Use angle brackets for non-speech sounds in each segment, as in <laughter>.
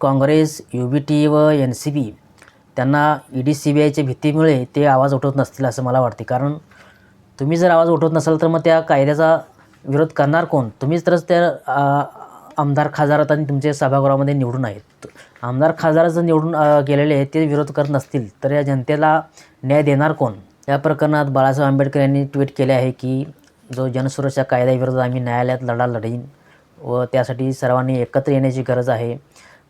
Congress U B T व N C B त्यांना E D C B आयच्या भीतीमुळे ते आवाज उठवत नसतील असं मला वाटते. कारण तुम्ही जर आवाज उठवत नसाल तर मग त्या कायद्याचा विरोध करणार कोण? तुम्हीच तरच त्या आमदार खासदारात आणि तुमच्या सभागृहामध्ये निवडून आहेत. आमदार खासदार जर निवडून गेलेले आहेत ते विरोध करत नसतील तर या जनतेला न्याय देणार कोण? या प्रकरणात बाळासाहेब आंबेडकर यांनी ट्विट केले आहे की जो जनसुरक्षा कायद्याविरोधात आम्ही न्यायालयात लढा लढीन व त्यासाठी सर्वांनी एकत्र येण्याची गरज आहे.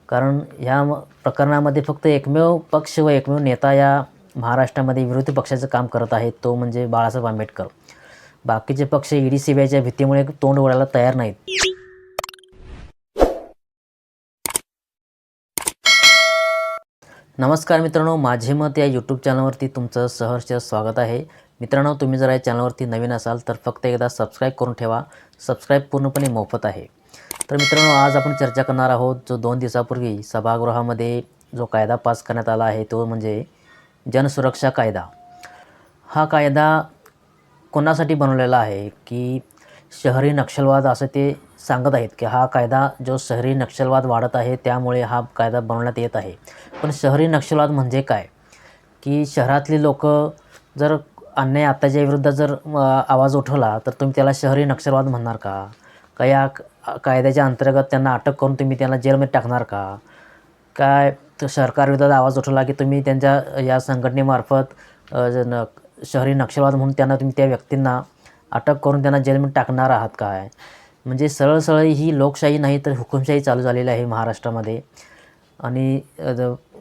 कारण ह्या म- प्रकरणामध्ये फक्त एकमेव पक्ष व एकमेव नेता या महाराष्ट्रामध्ये विरोधी पक्षाचं काम करत आहे तो म्हणजे बाळासाहेब आंबेडकर. बाकीचे पक्ष ई डी सी बी आयच्या भीतीमुळे तोंड वळायला तयार नाहीत. नमस्कार मित्रांनो माझे मत या यूट्यूब चॅनलवरती तुमचं सहर्ष स्वागत आहे. मित्रांनो तुम्ही जर या चॅनलवरती नवीन असाल तर फक्त एकदा सबस्क्राईब करून ठेवा. सबस्क्राईब पूर्णपणे मोफत आहे. तर मित्रांनो आज आपण चर्चा करणार आहोत जो दोन दिवसापूर्वी सभागृहामध्ये जो कायदा पास करण्यात आला आहे तो म्हणजे जनसुरक्षा कायदा. हा कायदा कोणासाठी बनवलेला आहे की शहरी नक्षलवाद असं ते सांगत आहेत की हा कायदा जो शहरी नक्षलवाद वाढत आहे त्यामुळे हा कायदा बनवण्यात येत आहे. पण शहरी नक्षलवाद म्हणजे काय? की शहरातली लोक जर अन्याय आत्ताच्या विरुद्ध जर आवाज उठवला तर तुम्ही त्याला शहरी नक्षलवाद म्हणणार का? का या कायद्याच्या अंतर्गत त्यांना अटक करून तुम्ही त्यांना जेलमध्ये टाकणार का? काय सरकारविरोधात आवाज उठवला की तुम्ही त्यांच्या या संघटनेमार्फत न शहरी नक्षलवाद म्हणून त्यांना तुम्ही त्या व्यक्तींना अटक करून त्यांना जेलमध्ये टाकणार आहात काय? म्हणजे सरळ सरळ ही लोकशाही नाही तर हुकुमशाही चालू झालेली आहे महाराष्ट्रामध्ये. आणि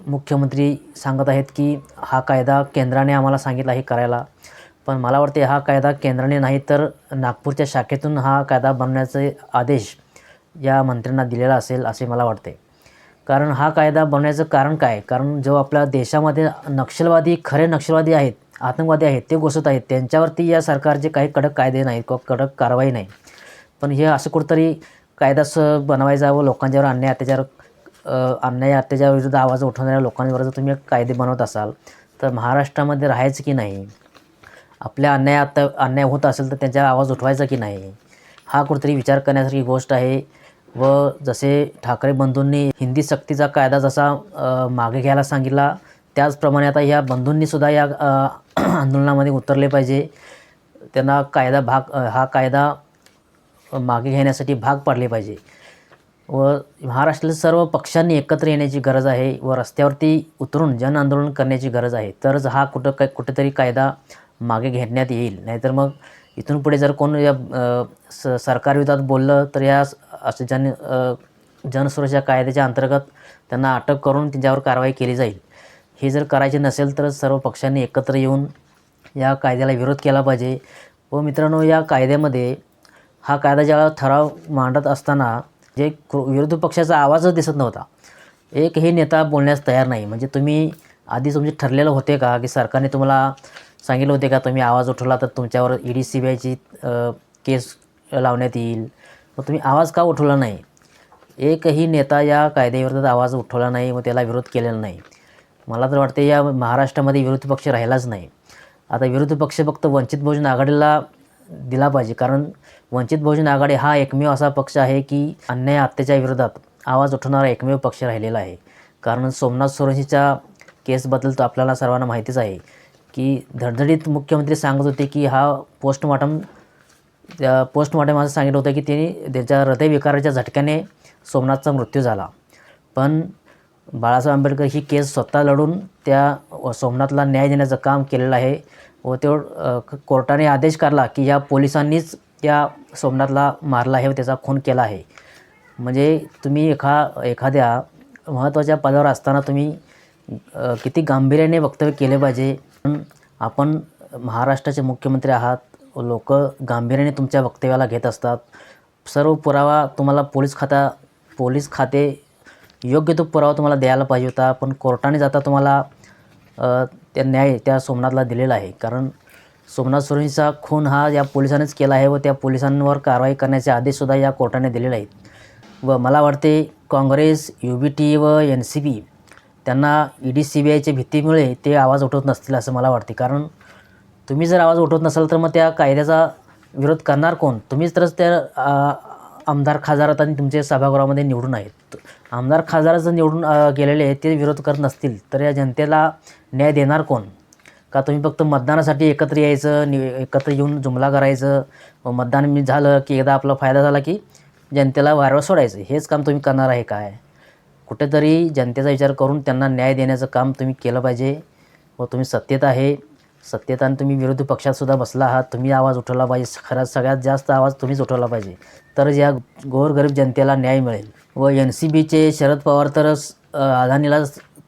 मुख्यमंत्री सांगत आहेत की हा कायदा केंद्राने आम्हाला सांगितला हे करायला. पण मला वाटते हा कायदा केंद्राने नाही तर नागपूरच्या शाखेतून हा कायदा बनवण्याचे आदेश या मंत्र्यांना दिलेला असेल असे मला वाटते. कारण हा कायदा बनवण्याचं कारण काय? कारण जो आपल्या देशामध्ये नक्षलवादी खरे नक्षलवादी आहेत आतंकवादी आहेत ते घोषित आहेत त्यांच्यावरती या सरकारचे काही कडक कायदे नाहीत किंवा कडक कारवाई नाही. पण हे असं कुठंतरी कायदा स बनवायचा व लोकांच्यावर अन्याय अत्याचार अन्याय अत्याचार विरुद्ध आवाज उठवणाऱ्या लोकांवर जर तुम्ही कायदे बनवत असाल तर महाराष्ट्रामध्ये राहायचं की नाही? आपल्या अन्याय आता अन्याय होत असेल तर त्यांचा आवाज उठवायचा की नाही? हा कुठेतरी विचार करण्यासारखी गोष्ट आहे. व जसे ठाकरे बंधूंनी हिंदी सक्तीचा कायदा जसा मागे घ्यायला सांगितला त्याचप्रमाणे आता ह्या बंधूंनीसुद्धा या <clears throat> आंदोलनामध्ये उतरले पाहिजे. त्यांना कायदा भाग हा कायदा मागे घेण्यासाठी भाग पाडले पाहिजे. व महाराष्ट्रातील सर्व पक्षांनी एकत्र येण्याची गरज आहे व रस्त्यावरती उतरून जन आंदोलन करण्याची गरज आहे. तरच हा कुठं काय कुठेतरी कायदा मागे घेण्यात येईल. नाहीतर मग इथून पुढे जर कोण या स सरकारविरोधात बोललं तर या असं जन जनसुरक्षा कायद्याच्या अंतर्गत त्यांना अटक करून त्यांच्यावर कारवाई केली जाईल. हे जर करायचे नसेल तर सर्व पक्षांनी एकत्र येऊन या कायद्याला विरोध केला पाहिजे. व मित्रांनो या कायद्यामध्ये हा कायदा ज्यावेळेला ठराव मांडत असताना जे कृ- विरोधी पक्षाचा आवाजच दिसत नव्हता. एकही नेता बोलण्यास तयार नाही. म्हणजे तुम्ही आधी तुमचे ठरलेलं होते का की सरकारने तुम्हाला सांगितलं होते का तुम्ही आवाज उठवला तर तुमच्यावर ई डी सी बी आयची केस लावण्यात येईल. मग तुम्ही आवाज का उठवला नाही? एकही नेता या कायद्याविरोधात आवाज उठवला नाही व त्याला विरोध केलेला नाही. मला तर वाटते या महाराष्ट्रामध्ये विरोधी पक्ष राहिलाच नाही. आता विरोधी पक्ष फक्त वंचित बहुजन आघाडीला दिला पाहिजे. कारण वंचित बहुजन आघाडी हा एकमेव असा पक्ष आहे की अन्याय अत्याच्या विरोधात आवाज उठवणारा एकमेव पक्ष राहिलेला आहे. कारण सोमनाथ सोरेंशीच्या केसबद्दल तर आपल्याला सर्वांना माहितीच आहे. की धडधडीत मुख्यमंत्री सांगत होते की हा पोस्टमॉर्टम त्या पोस्टमॉर्टम असं सांगितलं होतं की त्यांनी त्याच्या हृदयविकाराच्या झटक्याने सोमनाथचा मृत्यू झाला. पण बाळासाहेब आंबेडकर ही केस स्वतः लढून त्या सोमनाथला न्याय देण्याचं काम केलेलं आहे व तो कोर्टाने आदेश काढला की या पोलिसांनीच त्या सोमनाथला मारला आहे व त्याचा खून केला आहे. म्हणजे तुम्ही एखा एखाद्या महत्त्वाच्या पदावर असताना तुम्ही किती गांभीर्याने वक्तव्य केले पाहिजे आपण महाराष्ट्राचे मुख्यमंत्री आहात लोक गांभीर्याने तुमच्या वक्तव्याला घेत असतात. सर्व पुरावा तुम्हाला पोलीस खाता पोलीस खाते योग्य तो पुरावा तुम्हाला द्यायला पाहिजे होता. पण कोर्टाने जाता तुम्हाला त्या न्याय त्या सोमनाथला दिलेला आहे. कारण सोमनाथ सुरेंचा खून हा या पोलिसांनीच केला आहे व त्या पोलिसांवर कारवाई करण्याचे आदेशसुद्धा या कोर्टाने दिलेले आहेत. व मला वाटते काँग्रेस यू बी टी व एन सी बी त्यांना ई डी सी बी आयच्या भीतीमुळे ते आवाज उठवत नसतील असं मला वाटते. कारण तुम्ही जर आवाज उठवत नसाल तर मग त्या कायद्याचा विरोध करणार कोण? तुम्हीच तरच त्या आमदार खासदारात आणि तुमच्या सभागृहामध्ये निवडून आहेत. आमदार खासदार जर निवडून गेलेले आहेत ते विरोध करत नसतील तर या जनतेला न्याय देणार कोण? का तुम्ही फक्त मतदानासाठी एकत्र यायचं नि एकत्र येऊन जुमला करायचं? व मतदान मी झालं की एकदा आपला फायदा झाला की जनतेला वारवा सोडायचं? हेच काम तुम्ही करणार आहे काय? कुठेतरी जनतेचा विचार करून त्यांना न्याय देण्याचं काम तुम्ही केलं पाहिजे व तुम्ही सत्तेत आहे. सत्तेत आणि तुम्ही विरोधी पक्षातसुद्धा बसला आहात. तुम्ही आवाज उठवला पाहिजे. खरं सगळ्यात जास्त आवाज तुम्हीच उठवला पाहिजे. तरच या गोरगरीब जनतेला न्याय मिळेल. व एन सी बीचे शरद पवार तरच अदानीला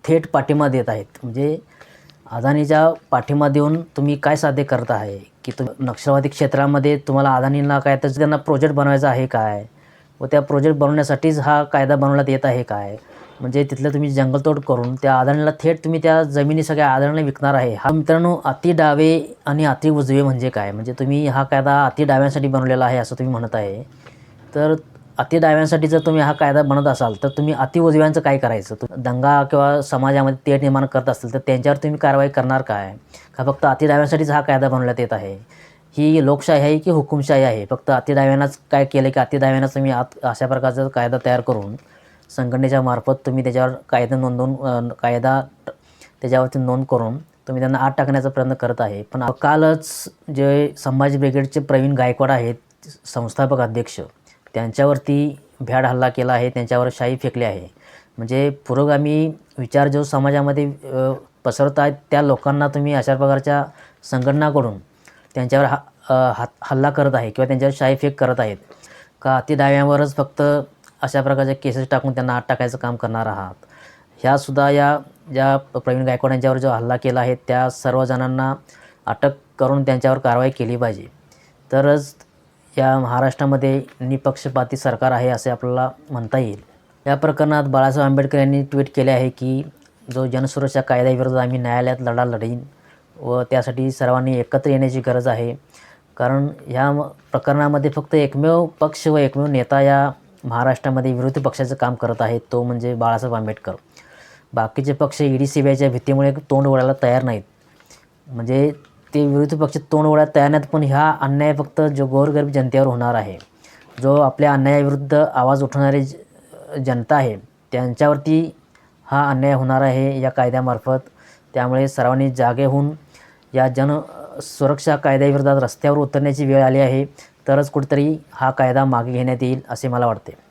थेट पाठिंबा देत आहेत. म्हणजे अदानीच्या पाठिंबा देऊन तुम्ही काय साध्य करत आहे? की तुम्ही नक्षलवादी क्षेत्रामध्ये तुम्हाला अदानीला काय तर त्यांना प्रोजेक्ट बनवायचा आहे काय? व त्या प्रोजेक्ट बनवण्यासाठीच हा कायदा बनवण्यात येत आहे काय? म्हणजे तिथलं तुम्ही जंगलतोड करून त्या अदानीला थेट तुम्ही त्या जमिनी सगळ्या अदानीला विकणार आहे. हा मित्रांनो अति डावे आणि अति उजवे म्हणजे काय? म्हणजे तुम्ही हा कायदा अति डाव्यांसाठी बनवलेला आहे असं तुम्ही म्हणत आहे. तर अति डाव्यांसाठी जर तुम्ही हा कायदा बनत असाल तर तुम्ही अति उजव्यांचं काय करायचं? दंगा किंवा समाजामध्ये तेढ निर्माण करत असतील तर त्यांच्यावर तुम्ही कारवाई करणार काय? का फक्त अति डाव्यांसाठीच हा कायदा बनवण्यात येत आहे? ही लोकशाही आहे की हुकुमशाही आहे? फक्त अति काय केलं की? अति तुम्ही आत अशा प्रकारचा कायदा तयार करून संघटनेच्या मार्फत तुम्ही त्याच्यावर कायदा नोंदवून कायदा त्याच्यावरती नोंद करून तुम्ही त्यांना आत टाकण्याचा प्रयत्न करत आहे. पण कालच जे संभाजी ब्रिगेडचे प्रवीण गायकवाड आहेत संस्थापक अध्यक्ष त्यांच्यावरती भ्याड हल्ला केला आहे त्यांच्यावर शाही फेकली आहे. म्हणजे पुरोगामी विचार जो समाजामध्ये पसरत आहेत त्या लोकांना तुम्ही अशा प्रकारच्या संघटनाकडून त्यांच्यावर हा हात हल्ला करत आहे किंवा त्यांच्यावर शाई फेक करत आहेत का अति डाव्यावरच फक्त अशा प्रकारच्या केसेस टाकून त्यांना आत टाकायचं काम करणार आहात? ह्यासुद्धा या ज्या प्रवीण गायकवाड यांच्यावर जो हल्ला केला आहे त्या सर्व जणांना अटक करून त्यांच्यावर कारवाई केली पाहिजे. तरच या महाराष्ट्रामध्ये निपक्षपाती सरकार आहे असे आपल्याला म्हणता येईल. या प्रकरणात बाळासाहेब आंबेडकर यांनी ट्विट केले आहे की जो जनसुरक्षा कायद्याविरोधात आम्ही न्यायालयात लढा लढीन व त्यासाठी सर्वांनी एकत्र येण्याची गरज आहे. कारण ह्या म- प्रकरणामध्ये फक्त एकमेव पक्ष व एकमेव नेता या महाराष्ट्रामध्ये विरोधी पक्षाचं काम करत आहे तो म्हणजे बाळासाहेब आंबेडकर. बाकीचे पक्ष ईडी सी बी आयच्या भीतीमुळे तोंड ओढायला तयार नाहीत. म्हणजे ते विरोधी पक्ष तोंड ओढायला तयार नाहीत पण हा अन्याय फक्त जो गोरगरीब जनतेवर होणार आहे जो आपल्या अन्यायाविरुद्ध आवाज उठवणारी ज- जनता आहे त्यांच्यावरती हा अन्याय होणार आहे या कायद्यामार्फत. त्यामुळे सर्वांनी जागे होऊन या जन सुरक्षा कायद्याविरोधात रस्त्यावर उतरण्याची वेळ आली आहे. तरच कुठेतरी हा कायदा मागे घेण्यात येईल असे मला वाटते.